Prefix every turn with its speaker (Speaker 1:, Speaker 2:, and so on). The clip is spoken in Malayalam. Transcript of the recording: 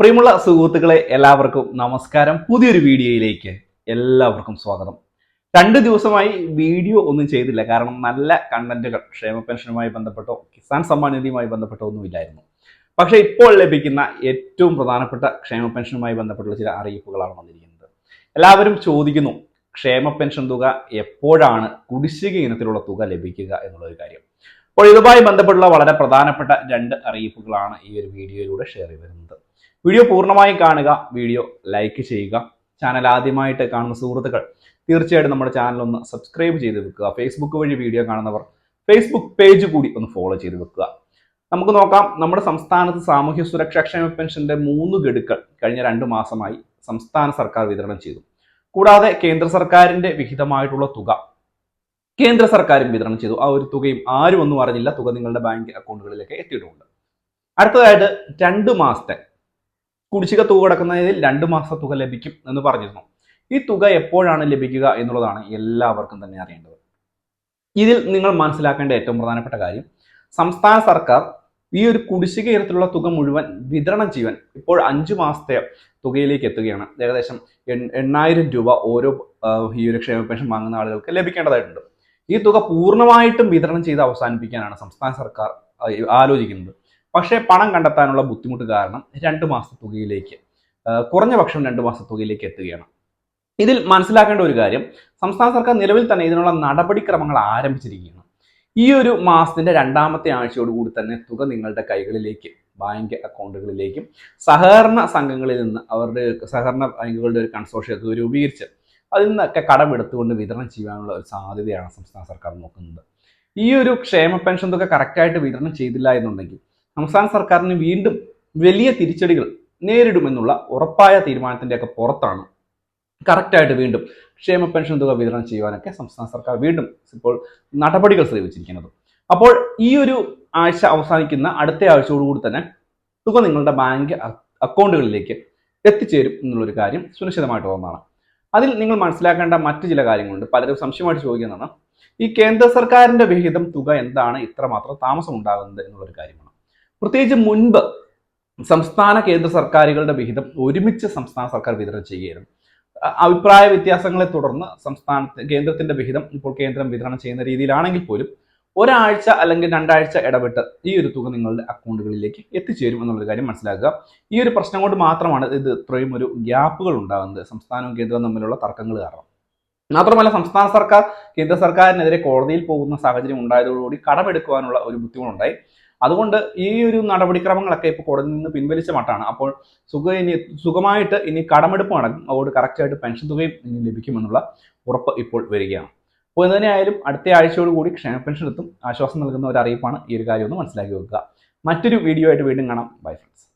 Speaker 1: പ്രിയമുള്ള സുഹൃത്തുക്കളെ എല്ലാവർക്കും നമസ്കാരം. പുതിയൊരു വീഡിയോയിലേക്ക് എല്ലാവർക്കും സ്വാഗതം. രണ്ട് ദിവസമായി വീഡിയോ ഒന്നും ചെയ്തില്ല. കാരണം നല്ല കണ്ടന്റുകൾ ക്ഷേമ പെൻഷനുമായി ബന്ധപ്പെട്ടോ കിസാൻ സമ്മാൻ നിധിയുമായി ബന്ധപ്പെട്ടോ ഒന്നുമില്ലായിരുന്നു പക്ഷേ ഇപ്പോൾ ലഭിക്കുന്ന ഏറ്റവും പ്രധാനപ്പെട്ട ക്ഷേമ പെൻഷനുമായി ബന്ധപ്പെട്ടുള്ള ചില അറിയിപ്പുകളാണ് വന്നിരിക്കുന്നത്. എല്ലാവരും ചോദിക്കുന്നു ക്ഷേമ പെൻഷൻ തുക എപ്പോഴാണ് കുടിശ്ശിക ഇനത്തിലുള്ള തുക ലഭിക്കുക എന്നുള്ളൊരു കാര്യം. അപ്പോൾ ഇതുമായി ബന്ധപ്പെട്ടുള്ള വളരെ പ്രധാനപ്പെട്ട രണ്ട് അറിയിപ്പുകളാണ് ഈ ഒരു വീഡിയോയിലൂടെ ഷെയർ ചെയ്ത് വരുന്നത് വീഡിയോ പൂർണമായും കാണുക വീഡിയോ ലൈക്ക് ചെയ്യുക. ചാനൽ ആദ്യമായിട്ട് കാണുന്ന സുഹൃത്തുക്കൾ തീർച്ചയായിട്ടും നമ്മുടെ ചാനൽ ഒന്ന് സബ്സ്ക്രൈബ് ചെയ്ത് വെക്കുക. ഫേസ്ബുക്ക് വഴി വീഡിയോ കാണുന്നവർ ഫേസ്ബുക്ക് പേജ് കൂടി ഒന്ന് ഫോളോ ചെയ്ത് വെക്കുക. നമുക്ക് നോക്കാം നമ്മുടെ സംസ്ഥാനത്ത് സാമൂഹ്യ സുരക്ഷാ ക്ഷേമ പെൻഷന്റെ മൂന്ന് ഗഡുക്കൾ കഴിഞ്ഞ രണ്ടു മാസമായി സംസ്ഥാന സർക്കാർ വിതരണം ചെയ്തു. കൂടാതെ കേന്ദ്ര സർക്കാരിന്റെ വിഹിതമായിട്ടുള്ള തുക കേന്ദ്ര സർക്കാരും വിതരണം ചെയ്തു. ആ ഒരു തുകയും ആരും ഒന്നും അറിഞ്ഞില്ല. തുക നിങ്ങളുടെ ബാങ്ക് അക്കൗണ്ടുകളിലേക്ക് എത്തിയിട്ടുണ്ട്. അടുത്തതായിട്ട് രണ്ട് മാസത്തെ കുടിശ്ശിക തുക കിടക്കുന്നതിൽ രണ്ട് മാസ തുക ലഭിക്കും എന്ന് പറഞ്ഞിരുന്നു. ഈ തുക എപ്പോഴാണ് ലഭിക്കുക എന്നുള്ളതാണ് എല്ലാവർക്കും തന്നെ അറിയേണ്ടത്. ഇതിൽ നിങ്ങൾ മനസ്സിലാക്കേണ്ട ഏറ്റവും പ്രധാനപ്പെട്ട കാര്യം സംസ്ഥാന സർക്കാർ ഈ ഒരു കുടിശ്ശിക ഇനത്തിലുള്ള തുക മുഴുവൻ വിതരണം ചെയ്യാൻ ഇപ്പോൾ അഞ്ചു മാസത്തെ തുകയിലേക്ക് എത്തുകയാണ്. ഏകദേശം എണ്ണായിരം രൂപ ഓരോ ഈ ഒരു ക്ഷേമ പെൻഷൻ വാങ്ങുന്ന ആളുകൾക്ക് ലഭിക്കേണ്ടതായിട്ടുണ്ട്. ഈ തുക പൂർണമായിട്ടും വിതരണം ചെയ്ത് അവസാനിപ്പിക്കാനാണ് സംസ്ഥാന സർക്കാർ ആലോചിക്കുന്നത്. പക്ഷേ പണം കണ്ടെത്താനുള്ള ബുദ്ധിമുട്ട് കാരണം രണ്ട് മാസത്തെ തുകയിലേക്ക് ആ, കുറഞ്ഞ പക്ഷം രണ്ട് മാസത്തെ തുകയിലേക്ക് എത്തുകയാണ്. ഇതിൽ മനസ്സിലാക്കേണ്ട ഒരു കാര്യം സംസ്ഥാന സർക്കാർ നിലവിൽ തന്നെ ഇതിനുള്ള നടപടിക്രമങ്ങൾ ആരംഭിച്ചിരിക്കുകയാണ്. ഈ ഒരു മാസത്തിന്റെ രണ്ടാമത്തെ ആഴ്ചയോടുകൂടി തന്നെ തുക നിങ്ങളുടെ കൈകളിലേക്ക് ബാങ്ക് അക്കൗണ്ടുകളിലേക്കും സഹകരണ സംഘങ്ങളിൽ നിന്ന് അവരുടെ സഹകരണ ബാങ്കുകളുടെ ഒരു കൺസോർഷ്യൊക്കെ രൂപീകരിച്ച് അതിൽ നിന്നൊക്കെ കടമെടുത്തുകൊണ്ട് വിതരണം ചെയ്യാനുള്ള ഒരു സാധ്യതയാണ് സംസ്ഥാന സർക്കാർ നോക്കുന്നത്. ഈ ഒരു ക്ഷേമ പെൻഷൻ തുക കറക്റ്റായിട്ട് വിതരണം ചെയ്തില്ല എന്നുണ്ടെങ്കിൽ സംസ്ഥാന സർക്കാരിന് വീണ്ടും വലിയ തിരിച്ചടികൾ നേരിടുമെന്നുള്ള ഉറപ്പായ തീരുമാനത്തിന്റെയൊക്കെ പുറത്താണ്. കറക്റ്റായിട്ട് വീണ്ടും ക്ഷേമ പെൻഷൻ തുക വിതരണം ചെയ്യുവാനൊക്കെ സംസ്ഥാന സർക്കാർ വീണ്ടും ഇപ്പോൾ നടപടികൾ സ്വീകരിച്ചിരിക്കുന്നത്. അപ്പോൾ ഈ ഒരു ആഴ്ച അവസാനിക്കുന്ന അടുത്ത ആഴ്ചയോടുകൂടി തന്നെ തുക നിങ്ങളുടെ ബാങ്ക് അക്കൗണ്ടുകളിലേക്ക് എത്തിച്ചേരും എന്നുള്ളൊരു കാര്യം സുനിശ്ചിതമായിട്ട് ഒന്നാണ് അതിൽ നിങ്ങൾ മനസ്സിലാക്കേണ്ട മറ്റു ചില കാര്യങ്ങളുണ്ട്. പലരും സംശയമായിട്ട് ചോദിക്കുന്നതാണ് ഈ കേന്ദ്ര സർക്കാരിന്റെ വിഹിതം തുക എന്താണ്? ഇത്രമാത്രം താമസം ഉണ്ടാകുന്നത് എന്നുള്ളൊരു കാര്യമാണ്. പ്രത്യേകിച്ച് മുൻപ് സംസ്ഥാന കേന്ദ്ര സർക്കാരുകളുടെ വിഹിതം ഒരുമിച്ച് സംസ്ഥാന സർക്കാർ വിതരണം ചെയ്യുകയായിരുന്നു. അഭിപ്രായ വ്യത്യാസങ്ങളെ തുടർന്ന് സംസ്ഥാന കേന്ദ്രത്തിന്റെ വിഹിതം ഇപ്പോൾ കേന്ദ്രം വിതരണം ചെയ്യുന്ന രീതിയിലാണെങ്കിൽ പോലും ഒരാഴ്ച അല്ലെങ്കിൽ രണ്ടാഴ്ച ഇടപെട്ട് ഈ ഒരു തുക നിങ്ങളുടെ അക്കൗണ്ടുകളിലേക്ക് എത്തിച്ചേരും എന്നുള്ള കാര്യം മനസ്സിലാക്കുക. ഈ ഒരു പ്രശ്നം കൊണ്ട് മാത്രമാണ് ഇത് ഇത്രയും ഒരു ഗ്യാപ്പുകൾ ഉണ്ടാകുന്നത് സംസ്ഥാനവും കേന്ദ്രവും തമ്മിലുള്ള തർക്കങ്ങൾ കാരണം. മാത്രമല്ല സംസ്ഥാന സർക്കാർ കേന്ദ്ര സർക്കാരിനെതിരെ കോടതിയിൽ പോകുന്ന സാഹചര്യം ഉണ്ടായതോടുകൂടി കടമെടുക്കുവാനുള്ള ഒരു ബുദ്ധിമുട്ടുണ്ടായി. അതുകൊണ്ട് ഈ ഒരു നടപടിക്രമങ്ങളൊക്കെ ഇപ്പോൾ കോടതിയിൽ നിന്ന് പിൻവലിച്ച മട്ടാണ്. അപ്പോൾ സുഖ ഇനി സുഖമായിട്ട് ഇനി കടമെടുപ്പ് നടക്കും. അതുകൊണ്ട് കറക്റ്റായിട്ട് പെൻഷൻ തുകയും ഇനി ലഭിക്കുമെന്നുള്ള ഉറപ്പ് ഇപ്പോൾ വരികയാണ്. അപ്പോൾ എന്ത് തന്നെയായാലും അടുത്ത ആഴ്ചയോട് കൂടി ക്ഷേമ പെൻഷൻ എത്തും ആശ്വാസം നൽകുന്ന ഒരു അറിയിപ്പാണ് ഈ ഒരു കാര്യം ഒന്ന് മനസ്സിലാക്കി വെക്കുക. മറ്റൊരു വീഡിയോ ആയിട്ട് വീണ്ടും കാണാം. Bye friends